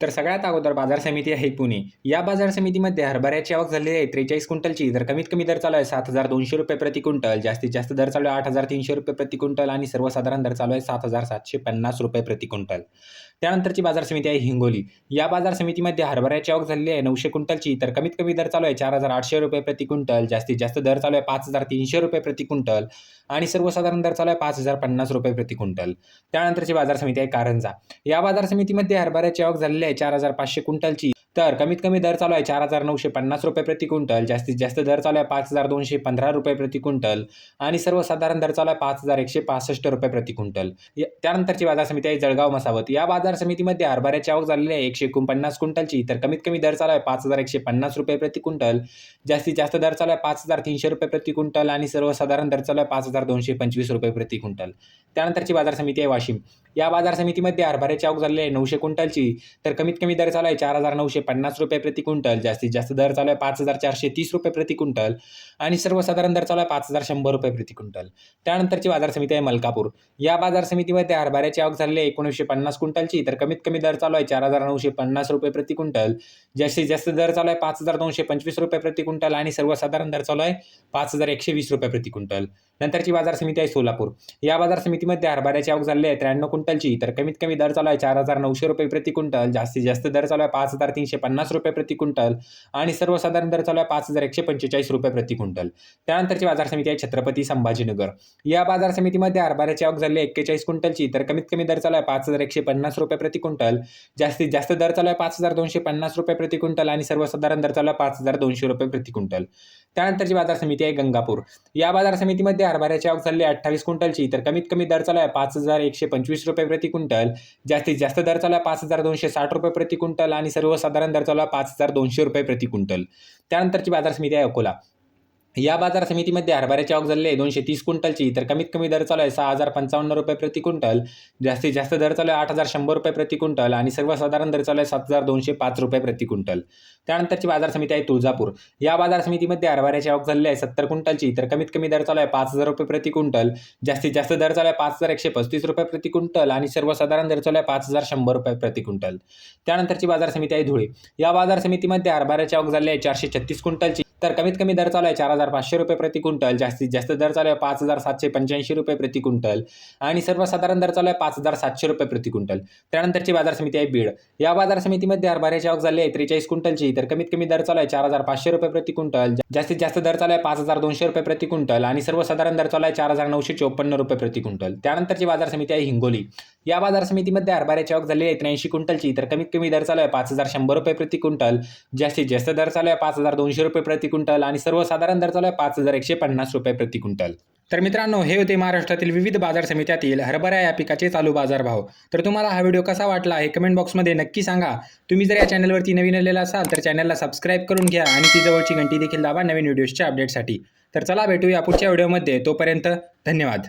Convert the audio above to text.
तर सगळ्यात अगोदर बाजार समिती आहे पुणे. या बाजार समितीमध्ये हरभऱ्याची आवक झालेली आहे त्रेचाळीस क्विंटलची. तर कमीत कमी दर चालू आहे सात हजार दोनशे रुपये प्रति क्विंटल. जास्तीत जास्त दर चालू आहे आठ हजार तीनशे रुपये प्रति क्विंटल आणि सर्वसाधारण दर चालू आहे सात हजार सातशे पन्नास रुपये प्रति क्विंटल. त्यानंतरची बाजार समिती आहे हिंगोली. या बाजार समितीमध्ये हरभऱ्याची आवक झालेली आहे नऊशे क्विंटलची. तर कमीत कमी दर चालू आहे चार हजार आठशे रुपये प्रति क्विंटल. जास्तीत जास्त दर चालू आहे पाच हजार तीनशे रुपये प्रति क्विंटल आणि सर्वसाधारण दर चालू आहे पाच हजार पन्नास रुपये प्रति क्विंटल. त्यानंतरची बाजार समिती आहे कारंजा. या बाजार समितीमध्ये हरभऱ्याची आवक झालेली आहे चार हजार पाचशे क्विंटलची. तर कमीत कमी दर चालू आहे चार हजार नऊशे पन्नास रुपये प्रति क्विंटल जास्तीत जास्त दर चालू आहे पाच हजार दोनशे पंधरा रुपये प्रति क्विंटल आणि सर्वसाधारण दर चालू आहे पाच हजार एकशे पासष्ट रुपये प्रति क्विंटल. त्यानंतरची बाजार समिती आहे जळगाव मसावत. या बाजार समितीमध्ये हरभऱ्याची आवक झालेली आहे एकशे एकोणपन्नास क्विंटलची. तर कमीत कमी दर चालू आहे पाच हजार एकशे पन्नास रुपये प्रति क्विंटल जास्तीत जास्त दर चालू आहे पाच हजार तीनशे रुपये प्रति क्विंटल आणि सर्वसाधारण दर चालू आहे पाच हजार दोनशे पंचवीस रुपये प्रति क्विंटल. त्यानंतरची बाजार समिती आहे वाशिम. या बाजार समितीमध्ये हरभऱ्याची आवक झालेली आहे नऊशे क्विंटलची. तर कमीत कमी दर चालू आहे चार हजार नऊशे पन्नास रुपये प्रति क्विंटल. जास्तीत जास्त दर चालू आहे पाच हजार चारशे तीस रुपये प्रति क्विंटल. आणि सर्वसाधारण दर चालू आहे पाच हजार शंभर रुपये प्रति क्विंटल. त्यानंतरची बाजार समिती आहे मलकापूर. या बाजार समितीमध्ये हरभऱ्याची आवक झालेली आहे एकोणीसशे पन्नास क्विंटलची. तर कमीत कमी दर चालू आहे चार हजार नऊशे पन्नास रुपये प्रति क्विंटल. जास्तीत जास्त दर चालू आहे पाच हजार दोनशे पंचवीस रुपये प्रति क्विंटल. आणि सर्वसाधारण दर चालू आहे पाच हजार एकशे वीस रुपये प्रति क्विंटल. नंतरची बाजार समिती आहे सोलापूर. या बाजार समिती समितीमध्ये हरभऱ्याची आवक झालेली आहे त्र्याण्णव क्विंटलची. तर कमीत कमी दर चालू आहे चार हजार नऊशे रुपये प्रति क्विंटल. जास्तीत जास्त दर चालू आहे पाच हजार तीनशे पन्नास रुपये प्रति क्विंटल. आणि सर्वसाधारण दर चालू आहे पाच हजार एकशे पंचेचाळीस रुपये प्रति क्विंटल. त्यानंतरची बाजार समिती आहे छत्रपती संभाजीनगर. या बाजार समितीमध्ये हरभऱ्याची आवक झाली आहे एक्केचाळीस क्विंटलची. तर कमीत कमी दर चालू आहे पाच हजार एकशे पन्नास रुपये प्रति क्विंटल. जास्तीत जास्त दर चालू आहे पाच हजार दोनशे पन्नास रुपये प्रति क्विंटल. आणि सर्वसाधारण दर चालू आहे पाच हजार दोनशे रुपये प्रति क्विंटल. त्यानंतरची बाजार समिती आहे गंगापूर. या बाजार समितीमध्ये हरभऱ्याची आवक झाली अठ्ठावीस क्विंटलची तर कमीत कमी दर चालू आहे पाच हजार एकशे पंचवीस रुपये प्रति क्विंटल. जास्तीत जास्त दर चालू आहे पाच हजार दोनशे साठ रुपये प्रति क्विंटल आणि सर्वसाधारण दर चालू आहे पाच हजार दोनशे रुपये प्रति क्विंटल. त्यानंतरची बाजार समिती आहे अकोला. या बाजार समितीमध्ये हरभऱ्याची आवक झालेली आहे दोनशे तीस क्विंटलची तर कमीत कमी दर चालू आहे सहा हजार पंचावन्न रुपये प्रति क्विंटल. जास्तीत जास्त दर चालू आहे आठ हजार शंभर रुपये प्रति क्विंटल आणि सर्वसाधारण दर चालू आहे सात हजार दोनशे पाच रुपये प्रति क्विंटल. त्यानंतरची बाजार समिती आहे तुळजापूर. या बाजार समितीमध्ये हरभऱ्याची आवक झालेली आहे सत्तर क्विंटलची तर कमीत कमी दर चालू आहे पाच हजार रुपये प्रति क्विंटल. जास्तीत जास्त दर चालू आहे पाच हजार एकशे पस्तीस रुपये प्रति क्विंटल आणि सर्वसाधारण दर चालू आहे पाच हजार शंभर रुपये प्रति क्विंटल. त्यानंतरची बाजार समिती आहे धुळे. या बाजार समितीमध्ये हरभऱ्याची आवक झाली आहे चारशे छत्तीस क्विंटलची तर कमीत कमी दर चालू आहे चार हजार पाचशे रुपये प्रति क्विंटल जास्तीत जास्त दर चालू आहे पाच हजार सातशे पंच्याऐंशी रुपये प्रति क्विंटल आणि सर्वसाधारण दर चालू आहे पाच हजार सातशे रुपये प्रति क्विंटल. त्यानंतरची बाजार समिती आहे बीड. या बाजार समितीमध्ये हरभऱ्याची आवक झाली आहे त्रेचाळीस क्विंटलची तर कमीत कमी दर चालू आहे चार हजार पाचशे रुपये प्रति क्विंटल जास्तीत जास्त दर चालू आहे पाच हजार दोनशे रुपये प्रति क्विंटल आणि सर्वसाधारण दर चालू आहे चार हजार नऊशे चोपन्न रुपये प्रति क्विंटल. त्यानंतरची बाजार समिती आहे हिंगोली. या बाजार समितीमध्ये हरभऱ्याची आवक झालेली आहे त्र्याऐंशी क्विंटलची. तर कमीत कमी दर चालू आहे पाच हजार शंभर रुपये प्रति क्विंटल. जास्तीत जास्त दर चालू आहे पाच हजार दोनशे रुपये प्रति क्विंटल आणि सर्वसाधारण दर चालू आहे पाच हजार एकशे पन्नास रुपये प्रति क्विंटल. तर मित्रांनो हे होते महाराष्ट्रातील विविध बाजार समित्यातील हरभरा या पिकाचे चालू बाजारभाव. तर तुम्हाला हा व्हिडिओ कसा वाटला हे कमेंट बॉक्समध्ये नक्की सांगा. तुम्ही जर या चॅनलवरती नवीन आलेला असाल तर चॅनलला सबस्क्राईब करून घ्या आणि ती जवळची घंटी देखील दाबा नवीन व्हिडिओजच्या अपडेटसाठी. तर चला भेटूया पुढच्या व्हिडिओमध्ये. तोपर्यंत धन्यवाद.